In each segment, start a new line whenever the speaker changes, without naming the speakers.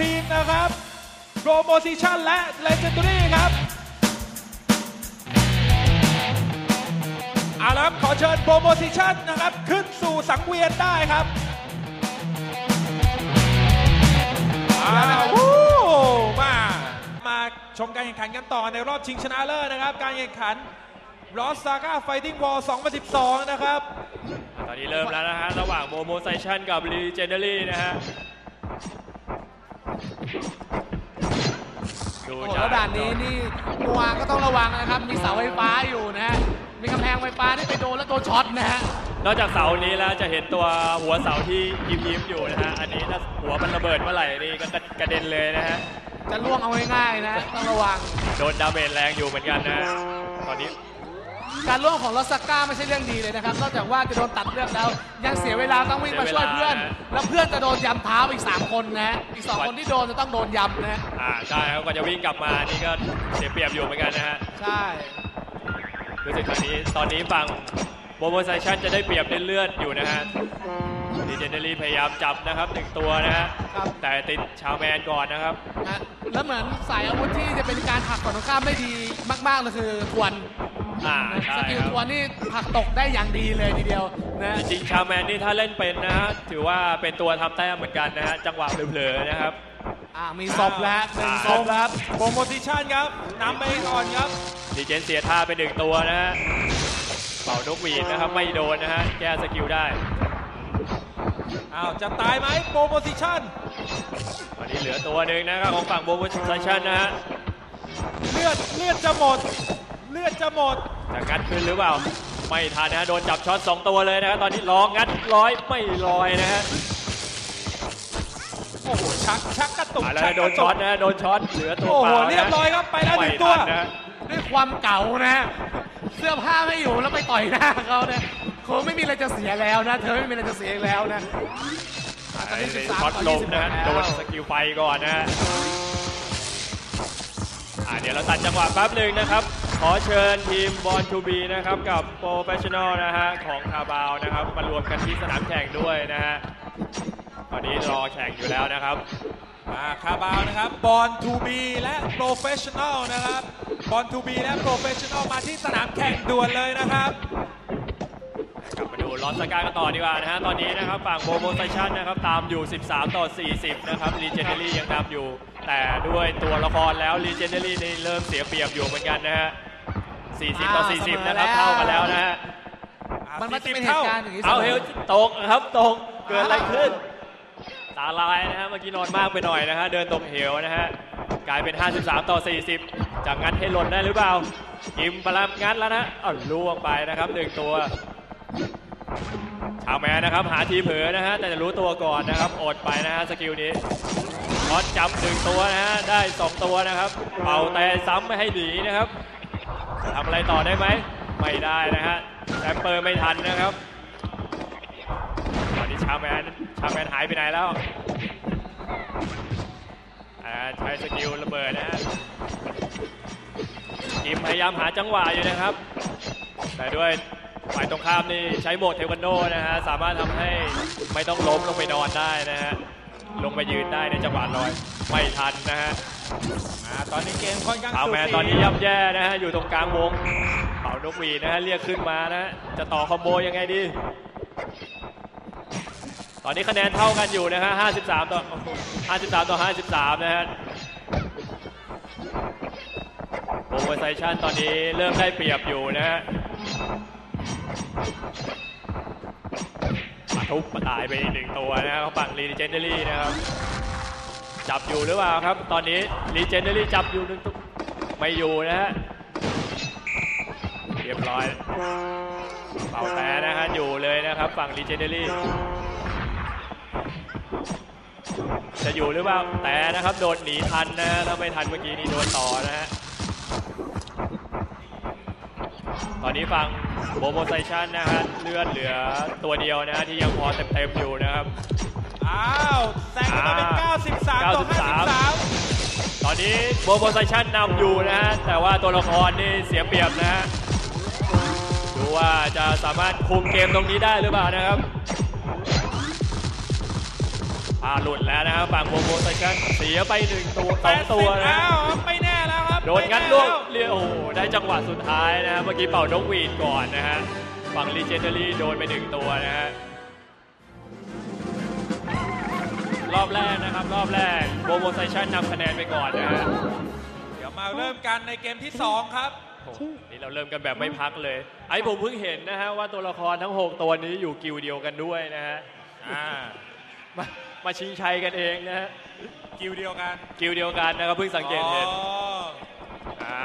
ทีมนะครับ โปรโมซิชันและเลเจนด r y ครับเอาละครับขอเชิญโปรโมซิชันนะครับ ขึ้นสู่สังเวียนได้ครับอ้าววู้มามาชมการแข่งขันกันต่อในรอบชิงชนะเลิศนะครับ การแข่งขันรอสซาก้าไฟติ้งวอล2012 นะครับ
ตอนนี้เริ่มแล้วนะฮะ ระหว่างโมโมไซชันกับรีเจเนอรี่นะฮะ ดู
โอ้โห
จาก
แล้วด่านนี้นี่นัวก็ต้องระวังนะครับ มีเสาไฟฟ้าอยู่นะฮะ มีกำแพงไฟฟ้าที่ไปโดนแล้วโดนช็อตนะฮะ
นอกจากเสานี้แล้วจะเห็นตัวหัวเสาที่ยิ้มยิ้มๆอยู่นะฮะ อันนี้ถ้าหัวมันระเบิดเมื่อไหร่นี่ก็กระเด็นเลยนะฮะ
จะล่วงเอาง่ายๆนะ ต้องระวัง
โดนดาเมจแรงอยู่เหมือนกันนะฮะตอนนี้
การล่วงของลอสซาก้าไม่ใช่เรื่องดีเลยนะครับ นอกจากว่าจะโดนตัดเลือดแล้ว ยังเสียเวลาต้องวิ่งมาช่วยเพื่อน แล้วเพื่อนจะโดนยำเท้าอีก 3 คนนะฮะอีก 2 คนที่โดนจะต้องโดนยำนะฮะ
อ่าใช่ครับก็จะวิ่งกลับมานี่ก็เสียเปรียบอยู่เหมือนกันนะฮะ
ใช่
รู้สึกตอนนี้ตอนนี้ฝั่งโมโมไซชันจะได้เปรียบเลือดๆอยู่นะฮะดีเจเนอรี่พยายามจับนะครับหนึ่งตัวนะฮะ
ครับ
แต่ติดชาวแมนก่อนนะครับ
นะแล้วเหมือนสายอาวุธที่จะเป็นการผลักฝั่งตรงข้ามได้ดีมากๆเลยคือทวน
อ่า
นะ
ใช่
สกิล
ครับ
ทวนนี่ผลักตกได้อย่างดีเลยทีเดียวนะ
จริงๆชาวแมนนี่ถ้าเล่นเป็นนะฮะถือว่าเป็นตัวทำแต้มเหมือนกันนะฮะจังหวะเผลอๆนะครับ
อ่ามีศพแล้วหนึ่ง
อ่า
ศ
ส่
พ
งครับโปรโมซิชันครับนำไปก่อนครับ
ดีเจนเสียท่าไปหนึ่งตัวนะฮะเป่านกหวีดนะครับไม่โดนนะฮะแก้สกิลได้
อ้าว จะตายไหมโปรโมซิชัน
ตอนนี้เหลือตัวหนึ่งนะครับของฝั่งโมโมไซชันนะฮะ
เลือดเลือดจะหมด เลือดจะหมด
จะงัดขึ้นหรือเปล่า ไม่ทันนะฮะโดนจับช็อตสองตัวเลยนะครับตอนนี้ร้องงัดร้อยไม่ลอยนะฮะ
โอ้โหชักชักกระตุก
อ่าแล้ว
ชัก
โด
ก
น
ระ
ช็
ตุ
อกตนะฮะโดนช็อตเหลือตัว
โอ้
เป
โห
ล่านะ
เรียบร้อยครับไปแล้วหนึ่งตัว
ไม่ทันนะฮะ
ด้วยความเก่านะเสื้อผ้าไม่อยู่แล้วไปต่อยหน้าเขาเนี่ยคงไม่มีอะไรจะเสียแล้วนะ เธอไม่มีอะไรจะเสียอีกแล้วนะอะตอนนี้
ไอ้
13
ช็อต
ต่อ
ลมนะฮะ
21
โด
แล้ว
นสกิลไฟก่อนนะฮะอ่าเดี๋ยวเราตัดจังหวะแป๊บหนึ่งนะครับ ขอเชิญทีมบอลทูบีนะครับกับโปรเฟชชั่นอลนะฮะของคาบาวนะครับมารวมกันที่สนามแข่งด้วยนะฮะตอนนี้รอแข่งอยู่แล้วนะครับ
อ่าคาบาวนะครับบอลทูบีและโปรเฟชชั่นอลนะครับบอลทูบีและโปรเฟชชั่นอลมาที่สนามแข่งด่วนเลยนะครับ
กลับมาดูลอสสกากันต่อดีกว่านะฮะตอนนี้นะครับฝั่งโบโมไซชันนะครับตามอยู่ 13 ต่อ 40 นะครับรีเจนเนอรี่ยังนำอยู่ แต่ด้วยตัวละครแล้วรีเจนเนอรี่นี่เริ่มเสียเปรียบอยู่เหมือนกันนะฮะ 40 ต่อ 40 นะครับ เท่ากันแล้วนะฮะ
มันมันจะเป็นเหตุการณ์อย่างนี้
เอา
สม
เฮลตกนะครับตกเกิดอะไรขึ้น ตาลายนะฮะเมื่อกี้นอนมากไปหน่อยนะฮะเดินตกเหวนะฮะกลายเป็น 53 ต่อ 40 จากงัดให้หล่นได้หรือเปล่ากิมปลามงัดแล้วนะอ้าวล่วงไปนะครับหนึ่งตัว ชาวแมนนะครับ หาทีเผลอนะฮะแต่จะรู้ตัวก่อนนะครับอดไปนะฮะสกิลนี้ช็อตจับหนึ่งตัวนะฮะได้สองตัวนะครับเป่าแต่ซ้ำไม่ให้หนีนะครับจะ ทำอะไรต่อได้ไหม ไม่ได้นะฮะแซมเปอร์ไม่ทันนะครับตอนนี้ชาแมนชาแมนหายไปไหนแล้วอ่าใช้สกิลระเบิดนะฮะกิมพยายามหาจังหวะอยู่นะครับ แต่ด้วยฝ่ายตรงข้ามนี่ใช้โหมดเทควันโดนะฮะสามารถทำให้ไม่ต้องล้มลงไปนอนได้นะฮะลงไปยืนได้ในจังหวะลอยไม่ทันนะฮะ
อ่าตอนนี้เกมค่อนข้าง
ขาว
สู
แมน
สี
ตอนนี้ย่ำแย่นะฮะอยู่ตรงกลางวงเป่านกหวีดนะฮะเรียกขึ้นมานะฮะจะต่อคอมโบยังไงดี ตอนนี้คะแนนเท่ากันอยู่นะฮะ53 ต่อ 53 ต่อ 53 นะฮะโอเวอร์ไซชันตอนนี้เริ่มได้เปรียบอยู่นะฮะมาทุบมาตายไปอีกหนึ่งตัวนะครับฝั่งรีเจนเดอรี่นะครับ จับอยู่หรือเปล่าครับ ตอนนี้รีเจนเดอรี่จับอยู่หนึ่งตัวไม่อยู่นะฮะเรียบร้อยเป่าแต่นะฮะอยู่เลยนะครับ ฝั่งรีเจนเดอรี่จะอยู่หรือเปล่าแต่นะครับโดนหนีทันนะฮะถ้าไม่ทันเมื่อกี้นี้โดนต่อนะฮะตอนนี้ฟังโบโมไซชันนะฮะเลือดเหลือตัวเดียวนะฮะที่ยังพอเต็มๆอยู่นะครับ
อ้าวแซงกันมาเป็น
อ่า
93 ต่อ
ตอนนี้โบโมไซชันนำอยู่นะฮะ แต่ว่าตัวละครนี่เสียเปรียบนะฮะ ดูว่าจะสามารถคุมเกมตรงนี้ได้หรือเปล่านะครับพาหลุดแล้วนะครับฝั่งโบโบไซกันเสียไปหนึ่งตัวสอง
80
ตัวนะ
อ้าวครับไม่แน่แล้วครับ
โดนงัด
ไม่
ล่วง
แน่แเรี
ยโอ้โหได้จังหวะสุดท้ายนะฮะเมื่อกี้เป่านกหวีดก่อนนะฮะ ฝั่งลีเจนเดอรี่โดนไปหนึ่งตัวนะฮะ แรกนะครับ รอบแรกโบโบไซชันนำคะแนนไปก่อนนะฮะ
เดี๋ยวมาเริ่มกันในเกมที่ 2 ครับ
โอ้โหนี่เราเริ่มกันแบบไม่พักเลย ไอ้ผมเพิ่งเห็นนะฮะว่าตัวละครทั้ง 6 ตัวนี้อยู่กิลด์เดียวกันด้วยนะฮะ
อ่า
มามาชิงชัยกันเองนะฮะ
กิวเดียวกัน
กิลด์เดียวกันนะครับเพิ่งสังเกตเห็น
อ๋อ
อ่า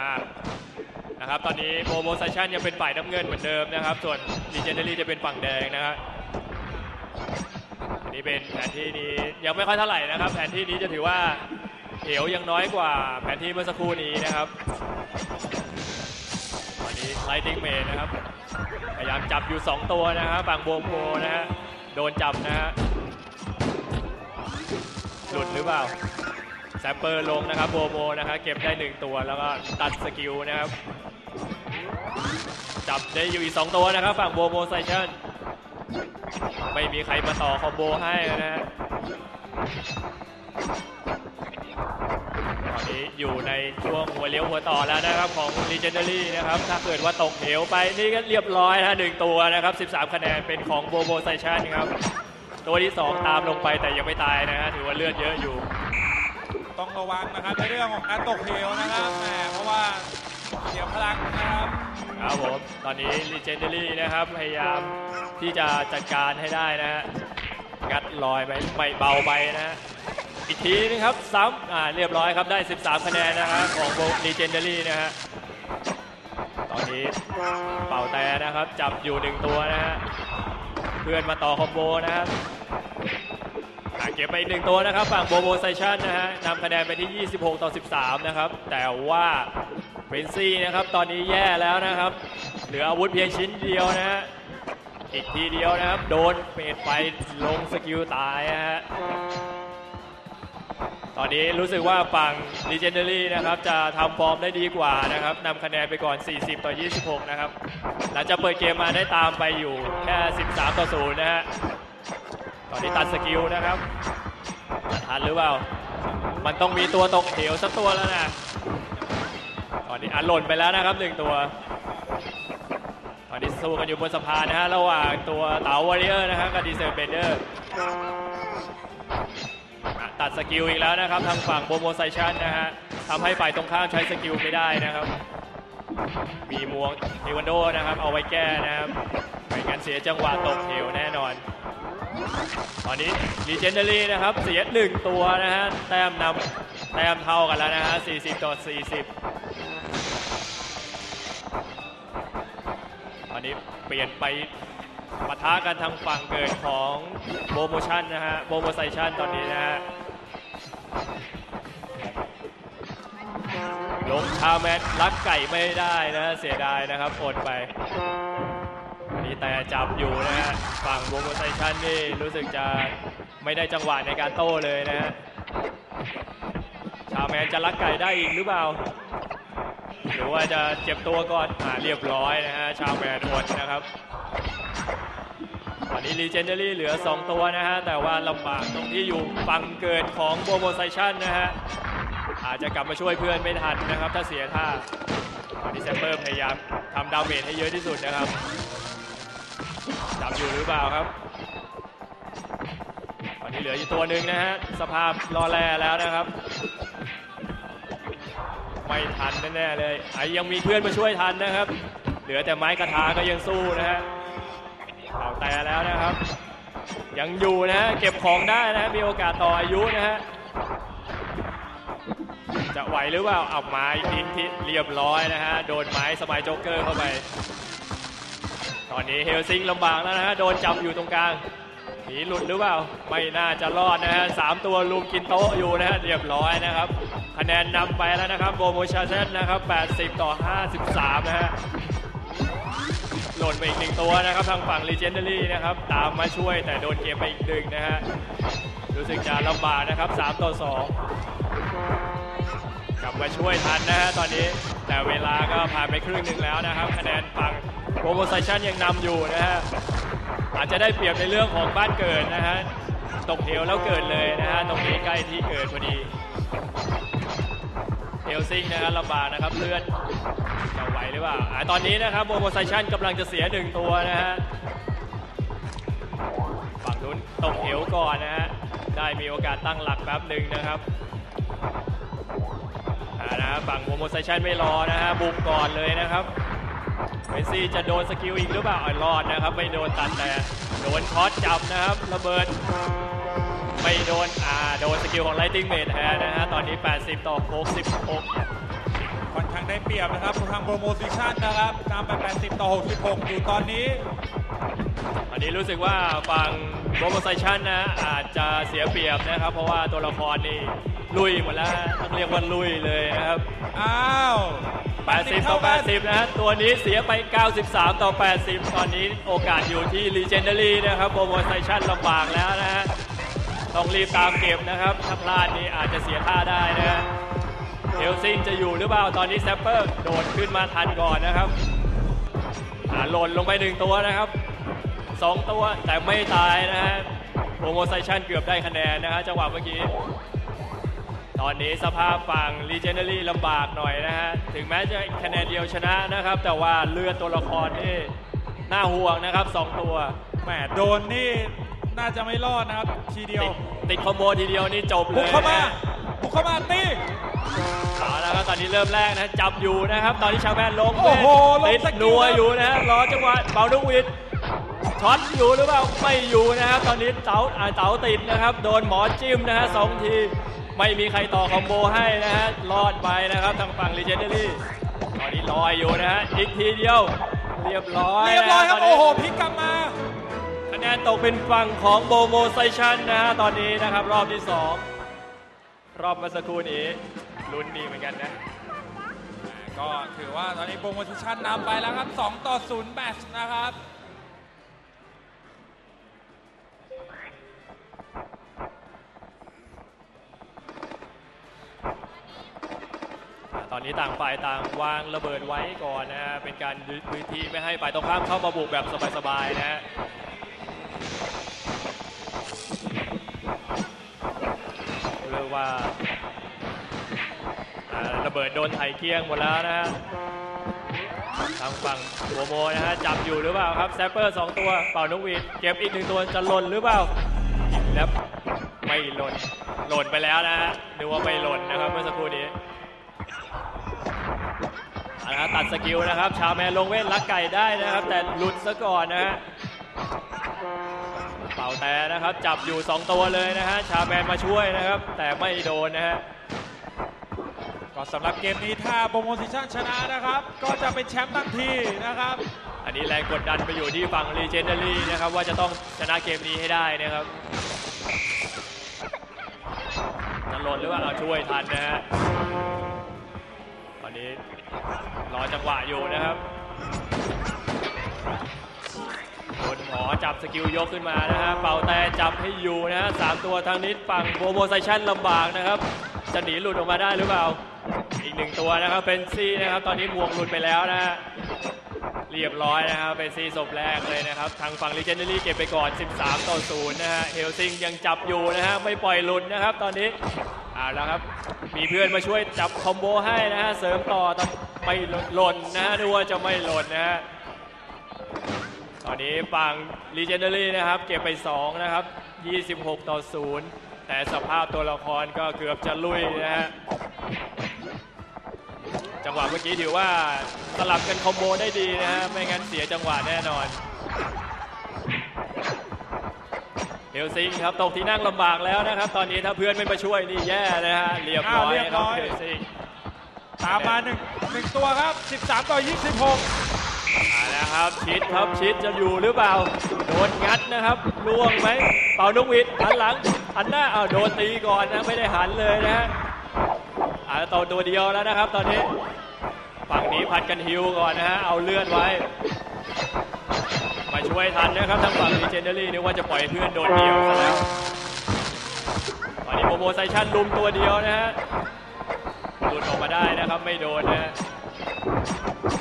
นะครับตอนนี้โปรโมชั่นยังเป็นฝ่ายน้ำเงินเหมือนเดิมนะครับ ส่วน Legendary จะเป็นฝั่งแดงนะครับอั นนี้เป็นแผนที่นี้ยังไม่ค่อยเท่าไหร่นะครับ แผนที่นี้จะถือว่าเหวยังน้อยกว่าแผนที่เมื่อสักครู่นี้นะครับตอนนี้ Lightning m a n นะครับพยายามจับอยู่ 2 ตัวนะครับฝั่งโบโบนะฮะโดนจับนะฮะหลุดหรือเปล่าแซมเปอร์ลงนะครับโบโบนะครับเก็บได้ 1 ตัวแล้วก็ตัดสกิลนะครับ จับได้อยู่อีก 2 ตัวนะครับฝั่งโบโบไซชั่น ไม่มีใครมาต่อคอมโบให้นะฮะตอนนี้อยู่ในช่วงหัวเลี้ยวหัวต่อแล้วนะครับของ Legendary นะครับ ถ้าเกิดว่าตกเหวไปนี่ก็เรียบร้อยนะหนึ่งตัวนะครับ 13 คะแนนเป็นของโบโบไซชั่นครับ ตัวที่ 2 ตามลงไปแต่ยังไม่ตายนะฮะถือว่าเลือดเยอะอยู่
ต้องระวังนะครับในเรื่องของการตกเหวนะครับแหมเพราะว่าเสียพลังนะครับ
ครับผมตอนนี้ Legendary นะครับพยายามที่จะจัดการให้ได้นะฮะงัดลอยไปไม่เบาไปนะฮะอีกทีนึงครับซ้ำอ่าเรียบร้อยครับได้ 13 คะแนนนะฮะของ Legendary นะฮะตอนนี้เป่าแต่นะครับจับอยู่หนึ่งตัวนะฮะเพื่อนมาต่อคอมโบนะครับเก็บไปอีกหนึ่งตัวนะครับ ฝั่งโบโบไซชันนะฮะนำคะแนนไปที่ 26 ต่อ 13 นะครับ แต่ว่า เฟรนซี่นะครับตอนนี้แย่แล้วนะครับ เหลืออาวุธเพียงชิ้นเดียวนะฮะอีกทีเดียวนะครับ โดนเปดไปลงสกิลตายนะฮะตอนนี้รู้สึกว่าฝั่ง Legendary นะครับจะทำฟอร์มได้ดีกว่านะครับนำคะแนนไปก่อน 40 ต่อ 26 นะครับ หลังจากเปิดเกมมาได้ตามไปอยู่แค่ 13 ต่อ 0 นะฮะ ตอนนี้ตัดสกิลนะครับทันหรือเปล่า มันต้องมีตัวตกเหวสักตัวแล้วนะ อนนี้อันหล่นไปแล้วนะครับหนึ่งตัว ตอนนี้สู้กันอยู่บนสะพานนะฮะระหว่างตัวเต๋าวอริเออร์นะครับกับดีเซลเบเดอร์ตัดสกิลอีกแล้วนะครับทางฝั่งโบโมไซชันนะฮะทำให้ฝ่ายตรงข้ามใช้สกิลไม่ได้นะครับ มีมวงเทวันโดนะครับ เอาไว้แก้นะครับไม่งั้นเสียจังหวะตกเหวแน่นอน ตอนนี้ Legendary นะครับเสียหนึ่งตัวนะฮะแต้มนำแต้มเท่ากันแล้วนะฮะ40 ต่อ 40 นี้เปลี่ยนไปปะทะกันทางฝั่งเกิดของโบโมชันนะฮะโบโมไซชันตอนนี้นะฮะลงชาแมนรักไก่ไม่ได้นะเสียดายนะครับอดไปอันนี้แต่จับอยู่นะฮะฝั่งโบโมไซชันนี่รู้สึกจะไม่ได้จังหวะในการโต้เลยนะฮะชาแมนจะรักไก่ได้อีกหรือเปล่า รือว่าจะเจ็บตัวก่อนอ่าเรียบร้อยนะฮะชาวแมนอดนะครับตอนนี้ Legendary เหลือ 2 ตัวนะฮะ แต่ว่าลำบากตรงที่อยู่ฝั่งเกิดของโบโมไซชันนะฮะ อาจจะกลับมาช่วยเพื่อนไม่ทันนะครับ ถ้าเสียท่าตอนนี้แซมเปอร์พยายามทำดาเมจให้เยอะที่สุดนะครับ จับอยู่หรือเปล่าครับตอนนี้เหลืออยู่ตัวหนึ่งนะฮะ สภาพรอแลแล้วนะครับ ไม่ทันแน่ๆเลยไอ้ยังมีเพื่อนมาช่วยทันนะครับ เหลือแต่ไม้กระทาก็ยังสู้นะฮะเอาแต่แล้วนะครับ ยังอยู่นะฮะเก็บของได้นะฮะมีโอกาสต่ออายุนะฮะจะไหวหรือเปล่าเอาไม้ทิ้งที่เรียบร้อยนะฮะโดนไม้สมัยโจ๊กเกอร์เข้าไป ตอนนี้เฮลซิงลำบากแล้วนะฮะโดนจับอยู่ตรงกลาง หนีหลุดหรือเปล่า ไม่น่าจะรอดนะฮะสามตัวลุมกินโต๊ะอยู่นะฮะเรียบร้อยนะครับ คะแนนนำไปแล้วนะครับโบโมชาเซนนะครับ 80 ต่อ 53 นะฮะหล่นไปอีกหนึ่งตัวนะครับทางฝั่ง Legendary นะครับ ตามมาช่วยแต่โดนเกมไปอีกหนึ่งนะฮะรู้สึกจะลำบากนะครับ 3 ต่อ 2 กลับมาช่วยทันนะฮะตอนนี้แต่เวลาก็ผ่านไปครึ่งหนึ่งแล้วนะครับ คะแนนฝั่งโบโมไซชันยังนำอยู่นะฮะ อาจจะได้เปรียบในเรื่องของบ้านเกิดนะฮะตกเหวแล้วเกิดเลยนะฮะตรงนี้ใกล้ที่เกิดพอดีเฮลซิงนะครับลำบากนะครับเลื่อนจะไหวหรือเปล่าตอนนี้นะครับโมโมไซชันกำลังจะเสียหนึ่งตัวนะฮะฝั่งนู้นตกเหวก่อนนะฮะได้มีโอกาสตั้งหลักแป๊บหนึ่งนะครับนะฝั่งโมโมไซชันไม่รอนะฮะบุกก่อนเลยนะครับ เมสซี่จะโดนสกิลอีกหรือเปล่าอ่ารอดนะครับ ไม่โดนตัดแต่โดนช็อตจับนะครับระเบิดไม่โดนอ่าโดนสกิลของไลติงเมดแทนนะฮะตอนนี้ 80 ต่อ 66
ค่อนข้างได้เปรียบนะครับทางโปรโมซิชันนะครับนำไป 80 ต่อ 66 อยู่ตอนนี้
ตอนนี้รู้สึกว่าฝั่งโปรโมไซชันนะอาจจะเสียเปรียบนะครับ เพราะว่าตัวละครนี่ลุยหมดแล้วฮะต้องเรียกว่าลุยเลยนะครับ
อ้าว
80 ต่อ 80 นะฮะ ตัวนี้เสียไป 93 ต่อ 80 ตอนนี้โอกาสอยู่ที่ Legendary นะครับโปรโมชั่นลำบากแล้วนะฮะ ต้องรีบตามเก็บนะครับ ถ้าพลาดนี่อาจจะเสียท่าได้นะฮะเฮลซิงจะอยู่หรือเปล่า ตอนนี้แซปเปอร์โดดขึ้นมาทันก่อนนะครับอ่าหล่นลงไปหนึ่งตัวนะครับสองตัวแต่ไม่ตายนะฮะโปรโมชั่นเกือบได้คะแนนนะฮะจังหวะเมื่อกี้ อนนี้สภาพฝั่ง Legendary ลำบากหน่อยนะฮะ ถึงแม้จะคะแนนเดียวชนะนะครับ แต่ว่าเลือดตัวละครนี่น่าห่วงนะครับสองตัว
แหมโดนนี่น่าจะไม่รอดนะครับ ทีเดียว
ติดติดคอมโบทีเดียวนี่จบเล
บุก
ย
เข้ามา
นะ
บุกเข้ามาตี
เอาละครับตอนนี้เริ่มแรกนะจับอยู่นะครับ ตอนนี้ชาวแมนลง
โอ้โหลง
ติด
สกิล
นัว
ครับ
อยู่นะฮะรอจังหวะเบาดุกวิดช็อตอยู่หรือเปล่าไม่อยู่นะครับ ตอนนี้เต๋าอ่าเต๋าติดนะครับ โดนหมอจิ้มนะฮะสองที ไม่มีใครต่อคอมโบให้นะฮะรอดไปนะครับทางฝั่งลีเจนเดอรี่ตอนนี้ลอยอยู่นะฮะอีกทีเดียวเรียบร้อย
เรียบร้อยครับ
นะฮะตนนี้
โอ้โหพลิกกลับมา
คะแนนตกเป็นฝั่งของโบโมไซชันนะฮะตอนนี้นะครับรอบที่สองรอบเมื่อสักครู่นี้ลุ้นดีเหมือนกันนะ
ก็ถือว่าตอนนี้โปรโมชั่นนำไปแล้วครับ 2 ต่อ 0 แมตช์นะครับ
อนนี้ต่างฝ่ายต่างวางระเบิดไว้ก่อนนะฮะเป็นการยึดพื้นที่ไม่ให้ฝ่ายตรงข้ามเข้ามาบุกแบบสบายๆนะฮะเรียกว่าระเบิดโดนไถเกี้ยงหมดแล้วนะฮะทางฝั่งหัวโมนะฮะจับอยู่หรือเปล่าครับแซปเปอร์2ตัวเป่านกหวีดเก็บอีกหนึ่งตัวจะหล่นหรือเปล่าแล้วไม่หล่นหล่นไปแล้วนะฮะนึกว่าไม่หล่นนะครับเมื่อสักครู่นี้ เอาละครับตัดสกิลนะครับ ชาวแมนลงเว้นลักไก่ได้นะครับ แต่หลุดซะก่อนนะฮะเป่าแต่นะครับ จับอยู่ 2 ตัวเลยนะฮะชาวแมนมาช่วยนะครับ แต่ไม่โดนนะฮะ
ก็สำหรับเกมนี้ถ้าโปรโมชั่นชนะนะครับ ก็จะเป็นแชมป์ทันทีนะครับ
อันนี้แรงกดดันไปอยู่ที่ฝั่ง Legendary นะครับ ว่าจะต้องชนะเกมนี้ให้ได้นะครับจะหล่นหรือว่าเอาช่วยทันนะฮะตอนนี้ รอจังหวะอยู่นะครับโดนหมอจับสกิลยกขึ้นมานะฮะเป่าแต่จับให้อยู่นะฮะสามตัวทางนี้ฝั่งโปรโมไซชันลำบากนะครับ จะหนีหลุดออกมาได้หรือเปล่า อีกหนึ่งตัวนะครับเป็นซี่นะครับ ตอนนี้หมวกหลุดไปแล้วนะฮะเรียบร้อยนะครับเป็นซีศพแรกเลยนะครับ ทางฝั่ง Legendary เก็บไปก่อน 13 ต่อ 0 นะฮะเฮลซิงยังจับอยู่นะฮะไม่ปล่อยหลุดนะครับ ตอนนี้เอาแล้วครับมีเพื่อนมาช่วยจับคอมโบให้นะฮะเสริมต่อตอน ไม่หล่นนะฮะดูว่าจะไม่หล่นนะฮะตอนนี้ฝั่ง Legendary นะครับ เก็บไป 2 นะครับ 26 ต่อ 0 แต่สภาพตัวละครก็เกือบจะลุยนะฮะ จังหวะเมื่อกี้ถือว่าสลับกันคอมโบได้ดีนะฮะ ไม่งั้นเสียจังหวะแน่นอนเฮลซิงครับตกที่นั่งลำบากแล้วนะครับ ตอนนี้ถ้าเพื่อนไม่มาช่วยนี่แย่นะฮะเรียบร้อย
อ้าวเรียบ
ค
ร้
รับ
อย
เฮลซิง
ตามมาหนึ่ง หนึ่งตัวครับ 13 ต่อ 26
อ่านะครับชิดครับชิดจะอยู่หรือเปล่า โดนงัดนะครับล่วงไหมเป่านกหวีดหันหลังหันหน้าอ้าวโดนตีก่อนนะไม่ได้หันเลยนะฮะอาตัวตัวเดียวแล้วนะครับ ตอนนี้ฝั่งนี้พัดกันฮิวก่อนนะฮะเอาเลื่อนไว้มาช่วยทันนะครับทางฝั่งดีเจนเดอรี่นึกว่าจะปล่อยเพื่อนโดนเดียวซะแล้วตอนนี้โมโมไซชันลุมตัวเดียวนะฮะหลุดออกมาได้นะครับไม่โดนนะฮะ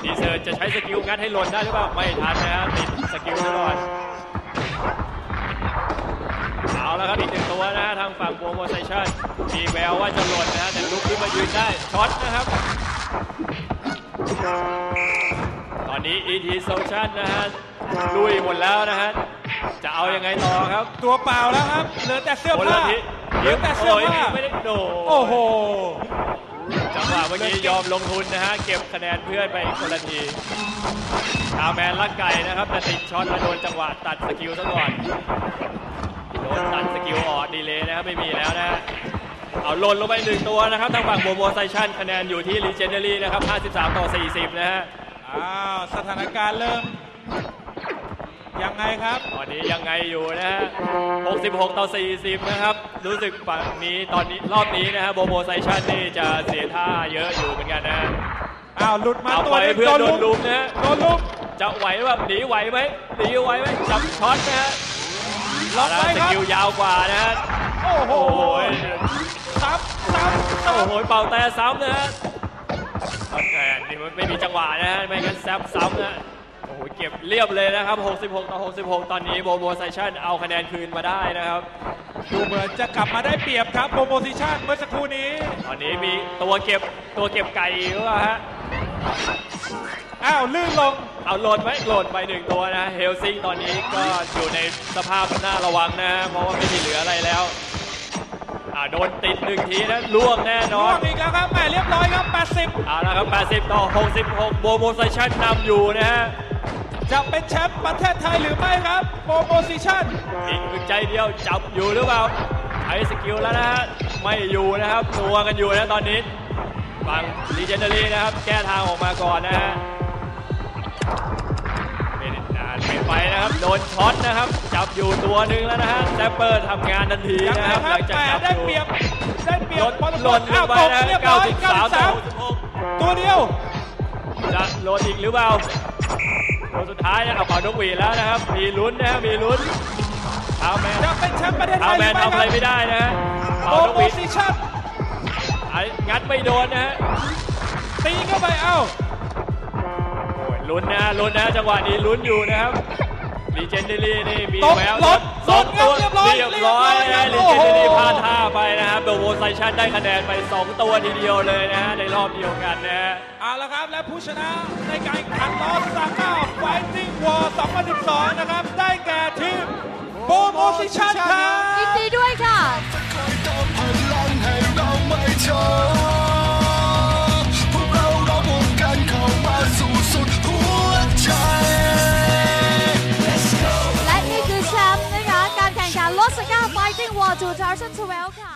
ดีเซอร์จะใช้สกิลงัดให้หล่นได้หรือเปล่า ไม่ทันนะฮะติดสกิลตลอดเอาแล้วครับอีกหนึ่งตัวนะฮะทางฝั่งโปรโมชั่นมีแววว่าจะหล่นนะฮะแต่ลุกขึ้นมายืนได้ช็อตนะครับ ตอนนี้ ET Social นะฮะลุยหมดแล้วนะฮะจะเอายังไงต่อครับ
ตัวเปล่าแล้วครับ เหลือแต่เสื้อ
คน
ผ้า
ละทิศ
เหลือแต่เสื้อ
โย
ผ้า
ไม่ได้โด
โอ้โห
จังหวะเมื่อกี้ยอมลงทุนนะฮะ เก็บคะแนนเพื่อนไปคนละทีชาวแมนลักไก่นะครับ แต่ติดช็อตแล้วโดนจังหวะตัดสกิลซะก่อน โดนตัดสกิลออกดีเลยนะครับ ไม่มีแล้วนะเอาลนลงไปหนึ่งตัวนะครับ ทางฝั่งโบโมไซชันคะแนนอยู่ที่ Legendary นะครับ 53 ต่อ 40 นะฮะ
อ้าว สถานการณ์เริ่ม ยังไงครับ
ตอนนี้ยังไงอยู่นะฮะ 66 ต่อ 40 นะครับ รู้สึกฝั่งนี้ตอนนี้รอบนี้นะฮะโบโมไซชันนี่จะเสียท่าเยอะอยู่เหมือนกันนะฮะ
อ้าวหลุดมา
เอา
ตัว
ไป
หนึง
เพื่อนโดน
ลุ
ลุ
ม
มนะฮะ
โดนลุม
จะไหวแบบหนีไหวไหมหนีไหวไหมจับช็อตนะฮะ
ล็อกไว้
ส
ครับ
กิลยาวกว่านะฮะ
โอ้โห
โอ้โห
ซ้ำซ้ำซ้
โอ้โหเป่าแต่ซ้ำนะฮะแหมนี่มันไม่มีจังหวะนะฮะไม่งั้นแซบซ้ำนะ โอ้โหเก็บเรียบเลยนะครับ 66 ต่อ 66 ตอนนี้โบโบไซชันเอาคะแนนคืนมาได้นะครับำ
ดูเหมือนจะกลับมาได้เปรียบครับโปรโมซิชั่นเมื่อสักครู่นี้
ตอนนี้มีตัวเก็บตัวเก็บไก่หรือเปล่าฮะ
อ้าวลื่นลง
เอาโหลดไหมโหลดไปหนึ่งตัวนะเฮลซิงตอนนี้ก็อยู่ในสภาพน่าระวังนะฮะเพราะว่าไม่มีเหลืออะไรแล้วอ่าโดนติดหนึ่งทีนะล่วงแน่นอ
ล่วน งอีกแล้วครับแหมเรียบร้อยครับ 80
เอาละครับ 80 ต่อ 66 โบโมไซชันนำอยู่นะฮะ
จะเป็นแชมป์ประเทศไทยหรือไม่ครับโปรโมซิชั่น
อีกอึกใจเดียวจับอยู่หรือเปล่าใช้สกิลแล้วนะฮะไม่อยู่นะครับนัวกันอยู่นะตอนนี้ฝั่งลีเจนเดอรี่นะครับ แก้ทางออกมาก่อนนะฮะเป็นอ่าเป็นไปนะครับ โดนช็อตนะครับ จับอยู่ตัวหนึ่งแล้วนะฮะแซปเปอร์ทำงานทันที
ยัง
นะ
ไง
ครับ
ค
ห
รั
ลั
บ
งจาก
แหม
จับ
ได้
อยู่
เปรียบได้เปรีย
ล
บ
ด
พอสม
ห
คว
ล่
ร
นล
อ้างว
ไป
ตก
นะ
เรียบร้อย
93ต่อ
93
66
ตัวเดียว
จะโหลดอีกหรือเปล่า ตัวสุดท้ายนะเอาเป่านกหวีดแล้วนะครับ มีลุ้นนะฮะมีลุ้นเท้าแมน
จะเป็นแชมป์ประเทศไท
เท้าย
ห
แม
รือนไม่
ทำ
ค
อะไร
รับ
ไม่ได้นะฮะ
โป
เป่ารนก
โม
หวีด
ซิชั่น
ไอ้งัดไม่โดนนะฮะ
ตีเข้าไปเอ้า
โอ้ยลุ้นนะฮะลุ้นนะฮะจังหวะนี้ลุ้นอยู่นะครับลีเจนเดอรี่นี่มี
ตก
แวว
หลด
สองตัว
หลดครับเรี
เรี
ย
ย
บบร้
ร้
อ
อยยนะฮะ
เรี
ลี
ยบร้อย
เจนเดอรี่
โอ้โห
พลาดท่าไปนะครับโดโวไซชันได้คะแนนไป2ตัวทีเดียวเลยนะฮะในรอบเดียวกันนะฮะ
เอาละครับและผู้ชนะในการแข่งขันลอสซาก้า ไฟติ้งวอร์2012 นะครับ ได้แก่ทีมโปรโมซิชั่นครับ
ยินดีด้วยค่ะ
คอยเติมพลังให้เราไม่ท้อพวกเราเราวงกันเข้ามาสู่สุดหัวใจ
และนี่คือแชมป์นะคะ การแข่งขัน l o s a g a Fighting War 2012 ค่ะ